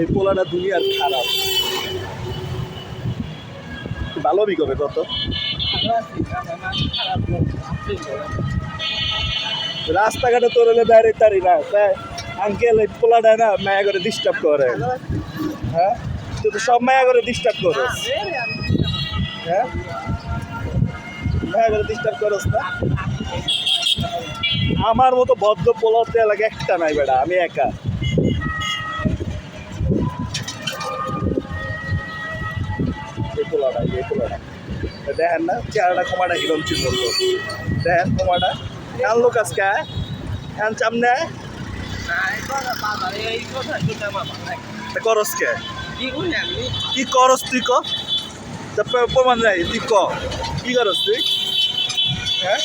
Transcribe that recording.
এই পোলাটা দুনিয়ার খারাপ। ভালো বিকবে কত? রাস্তাঘাটে তোর হলে দাঁড়িয়ে তারি না তাই আঙ্কেল এই পোলাটা না মায়া করে ডিস্টার্ব করে। হ্যাঁ? তুই তো সব মায়া করে ডিস্টার্ব করস। হ্যাঁ? মায়া করে ডিস্টার্ব করস না? আমার মতো বদ্ধ পোলাতে এলাকা একটা নাই বেটা, আমি একা এই পোলাটা এই পোলাটা দেখেন না, চেহারাটা ক্ষমাটা কিরম ছিল দেখেন ক্ষমাটা কান লোক আজকে কান চামনে করস কে কি করস তুই ক? প্রমাণ নাই, তুই ক। কি করস তুই? হ্যাঁ?